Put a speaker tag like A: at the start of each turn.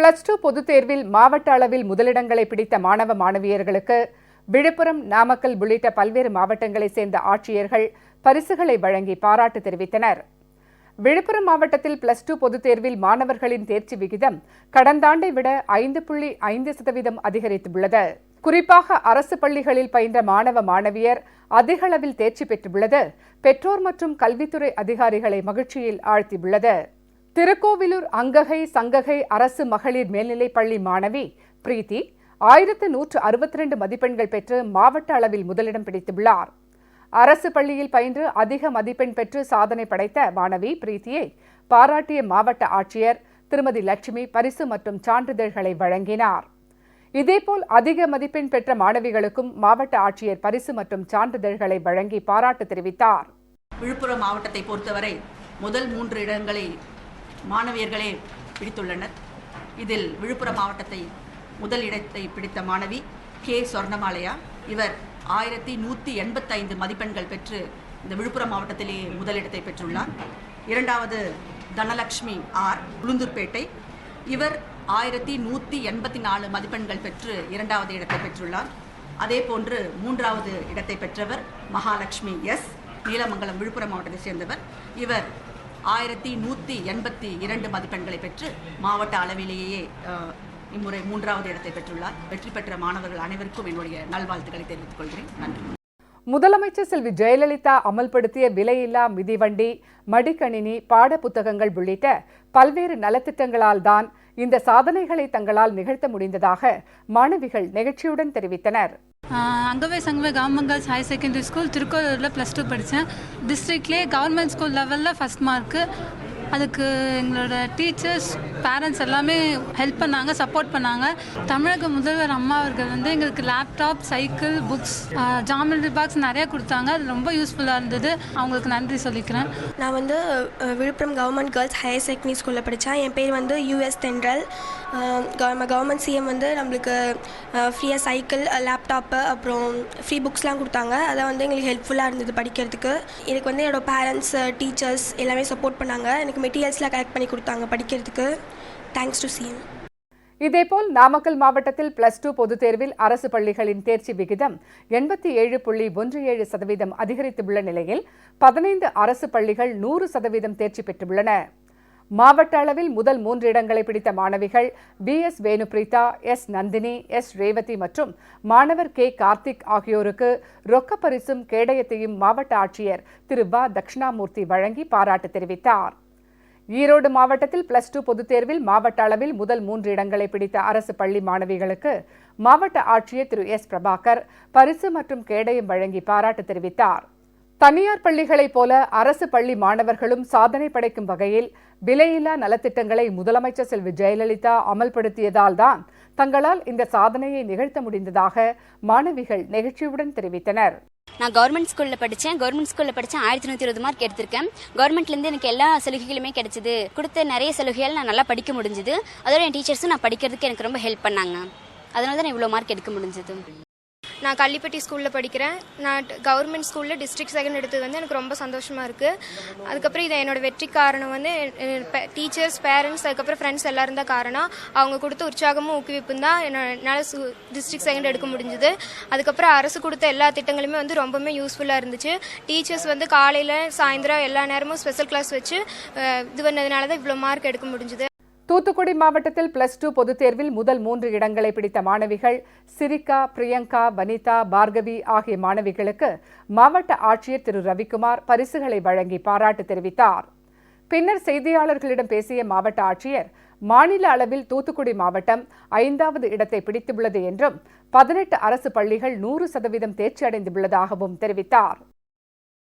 A: Plus two பொதுத் தேர்வில் மாவட்ட அளவில் முதலிடங்களை பிடித்த மாணவ மாணவியர்களுக்கு விழுப்புரம் நாமக்கல் உள்ளிட்ட பல்வேறு மாவட்டங்களைச் சேர்ந்த ஆட்சியர்கள் பரிசுகளை வழங்கி பாராட்டு தெரிவித்தனர். விழுப்புரம் மாவட்டத்தில் பிளஸ் டூ பொதுத் தேர்வில் மாணவர்களின் தேர்ச்சி விகிதம் கடந்த ஆண்டை விட ஐந்து புள்ளி ஐந்து சதவீதம் அதிகரித்துள்ளது. குறிப்பாக அரசு பள்ளிகளில் பயின்ற மாணவ மாணவியர் அதிக அளவில் தேர்ச்சி பெற்றுள்ளது. பெற்றோர் மற்றும் கல்வித்துறை அதிகாரிகளை மகிழ்ச்சியில் ஆழ்த்தியுள்ளது. திருக்கோவிலூர் அங்ககை சங்ககை அரசு மகளிர் மேல்நிலைப் பள்ளி மாணவி பிரீத்தி ஆயிரத்து நூற்று அறுபத்தி ரெண்டு மதிப்பெண்கள் பெற்று மாவட்ட அளவில் முதலிடம் பிடித்துள்ளார் அரசு பள்ளியில் பயின்று அதிக மதிப்பெண் பெற்று சாதனை படைத்த மாணவி பிரீத்தியை பாராட்டிய மாவட்ட ஆட்சியர் திருமதி லட்சுமி பரிசு மற்றும் சான்றிதழ்களை வழங்கினார். இதேபோல் அதிக மதிப்பெண் பெற்ற மாணவிகளுக்கும் மாவட்ட ஆட்சியர் பரிசு மற்றும் சான்றிதழ்களை வழங்கி பாராட்டு தெரிவித்தார்.
B: விழுப்புரம் மாவட்டத்தை பொறுத்தவரை முதல் மூன்று இடங்களை மாணவியர்களே பிடித்துள்ளனர். இதில் விழுப்புரம் மாவட்டத்தை முதல் இடத்தை பிடித்த மாணவி கே. சொர்ணமாலையா. இவர் ஆயிரத்தி நூற்றி எண்பத்தைந்து மதிப்பெண்கள் பெற்று இந்த விழுப்புரம் மாவட்டத்திலேயே முதலிடத்தை பெற்றுள்ளார். இரண்டாவது தனலக்ஷ்மி ஆர். உளுந்தூர்பேட்டை. இவர் ஆயிரத்தி நூற்றி எண்பத்தி நாலு மதிப்பெண்கள் பெற்று இரண்டாவது இடத்தை பெற்றுள்ளார். அதே போன்று மூன்றாவது இடத்தை பெற்றவர் மகாலட்சுமி எஸ். நீலமங்கலம் விழுப்புரம் மாவட்டத்தை சேர்ந்தவர். இவர் ஆயிரத்தி நூற்றி எண்பத்தி இரண்டு மதிப்பெண்களை பெற்று மாவட்ட அளவிலேயே இம்முறை மூன்றாவது இடத்தை பெற்றுள்ளார். வெற்றி பெற்ற மாணவர்கள் அனைவருக்கும் என்னுடைய நல்வாழ்த்துக்களை தெரிவித்துக் கொள்கிறேன். நன்றி.
A: முதலமைச்சர் செல்வி ஜெயலலிதா அமல்படுத்திய விலையில்லா மிதிவண்டி மடிக்கணினி பாடப்புத்தகங்கள் உள்ளிட்ட பல்வேறு நலத்திட்டங்களால் தான் இந்த சாதனைகளை தங்களால் நிகழ்த்த முடிந்ததாக மாணவிகள் நெகிழ்ச்சியுடன் தெரிவித்தனர்.
C: அங்கவே சங்கவே கவர்மெண்ட் ஹையர் செகண்டரி ஸ்கூல் திருக்கோலூரில் ப்ளஸ் டூ படித்தேன் டிஸ்ட்ரிக்ட்லேயே கவர்மெண்ட் ஸ்கூல் லெவலில் ஃபஸ்ட் மார்க்கு அதுக்கு எங்களோட டீச்சர்ஸ் பேரண்ட்ஸ் எல்லாமே ஹெல்ப் பண்ணாங்க சப்போர்ட் பண்ணாங்க. தமிழக முதல்வர் அம்மா அவர்கள் வந்து எங்களுக்கு laptop cycle books geometry box நிறைய கொடுத்தாங்க. அது ரொம்ப யூஸ்ஃபுல்லாக இருந்தது. அவங்களுக்கு நன்றி சொல்லிக்கிறேன்.
D: நான் வந்து Villupuram government girls higher secondary ஸ்கூலில் படித்தேன் என் பேர் வந்து யூஎஸ் தென்றல். கவர்மெண்ட் சிஎம் வந்து நம்மளுக்கு ஃப்ரீயாக சைக்கிள் லேப்டாப்பு அப்புறம் ஃப்ரீ புக்ஸ்லாம் கொடுத்தாங்க. அதை வந்து எங்களுக்கு ஹெல்ப்ஃபுல்லாக இருந்தது படிக்கிறதுக்கு. எனக்கு வந்து என்னோடய பேரண்ட்ஸ் டீச்சர்ஸ் எல்லாமே சப்போர்ட் பண்ணாங்க. எனக்கு மெட்டீரியல்ஸ்லாம் கலெக்ட் பண்ணி கொடுத்தாங்க படிக்கிறதுக்கு. தேங்க்ஸ் டு சிஎம்
A: இதேபோல் நாமக்கல் மாவட்டத்தில் பிளஸ் டூ பொதுத் தேர்வில் அரசு பள்ளிகளின் தேர்ச்சி விகிதம் எண்பத்தி ஏழு புள்ளி ஒன்று ஏழு சதவீதம் அதிகரித்துள்ள நிலையில் பதினைந்து அரசு பள்ளிகள் நூறு சதவீதம் தேர்ச்சி பெற்றுள்ளன. மாவட்ட அளவில் முதல் மூன்று இடங்களை பிடித்த மாணவிகள் B S Venupreetha S Nandhini S Revathi மற்றும் மாணவர் கே கார்த்திக் ஆகியோருக்கு ரொக்கப்பரிசும் கேடயத்தையும் மாவட்ட ஆட்சியர் திரு வ தட்சிணாமூர்த்தி வழங்கி பாராட்டு தெரிவித்தார். ஈரோடு மாவட்டத்தில் பிளஸ் டூ பொதுத் தேர்வில் மாவட்ட அளவில் முதல் மூன்று இடங்களை பிடித்த அரசு பள்ளி மாணவிகளுக்கு மாவட்ட ஆட்சியர் திரு எஸ். பிரபாகர் பரிசு மற்றும் கேடயம் வழங்கி பாராட்டு தெரிவித்தார். தனியார் பள்ளிகளைப் போல அரசு பள்ளி மாணவர்களும் சாதனை படைக்கும் வகையில் விலையில்லா நலத்திட்டங்களை முதலமைச்சர் செல்வி ஜெயலலிதா அமல்படுத்தியதால் தான் தங்களால் இந்த சாதனையை நிகழ்த்த முடிந்ததாக மாணவிகள் நெகிழ்ச்சியுடன் தெரிவித்தனர்.
E: நான் கவர்மெண்ட் ஸ்கூலில் படித்தேன் கவர்மெண்ட் ஸ்கூலில் படித்தேன் ஆயிரத்தி நூற்றி இருபது மார்க் எடுத்திருக்கேன். கவர்மெண்ட்லேருந்து எனக்கு எல்லா சலுகைகளுமே கிடைச்சிது. கொடுத்த நிறைய சலுகைகள் நான் நல்லா படிக்க முடிஞ்சுது. அதோட என் டீச்சர்ஸும் நான் படிக்கிறதுக்கு எனக்கு ரொம்ப ஹெல்ப் பண்ணாங்க. அதனால தான் நான் இவ்வளோ மார்க் எடுக்க முடிஞ்சது.
F: நான் கள்ளிப்பட்டி ஸ்கூலில் படிக்கிறேன். நான் கவர்மெண்ட் ஸ்கூலில் டிஸ்ட்ரிக்ட் செகண்ட் எடுத்தது வந்து எனக்கு ரொம்ப சந்தோஷமாக இருக்குது அதுக்கப்புறம் இதை என்னோட வெற்றி காரணம் வந்து டீச்சர்ஸ் பேரண்ட்ஸ் அதுக்கப்புறம் ஃப்ரெண்ட்ஸ் எல்லாரும் தான் காரணம். அவங்க கொடுத்த உற்சாகமும் ஊக்குவிப்பும் தான் என்னால் டிஸ்ட்ரிக்ட் செகண்ட் எடுக்க முடிஞ்சுது. அதுக்கப்புறம் அரசு கொடுத்த எல்லா திட்டங்களுமே வந்து ரொம்பவுமே யூஸ்ஃபுல்லாக இருந்துச்சு. டீச்சர்ஸ் வந்து காலையில் சாயந்தரம் எல்லா நேரமும் ஸ்பெஷல் கிளாஸ் வச்சு இது பண்ணதுனால தான் இவ்வளோ மார்க் எடுக்க முடிஞ்சுது.
A: தூத்துக்குடி மாவட்டத்தில் பிளஸ் டூ பொதுத் தேர்வில் முதல் மூன்று இடங்களை பிடித்த மாணவிகள் சிரிகா பிரியங்கா வனிதா பார்கவி ஆகிய மாணவிகளுக்கு மாவட்ட ஆட்சியர் திரு. ரவிக்குமார் பரிசுகளை வழங்கி பாராட்டு தெரிவித்தார். பின்னர் செய்தியாளர்களிடம் பேசிய மாவட்ட ஆட்சியர் மாநில அளவில் தூத்துக்குடி மாவட்டம் ஐந்தாவது இடத்தை பிடித்துள்ளது என்றும் பதினெட்டு அரசு பள்ளிகள் நூறு சதவீதம் தேர்ச்சி அடைந்துள்ளதாகவும் தெரிவித்தார்.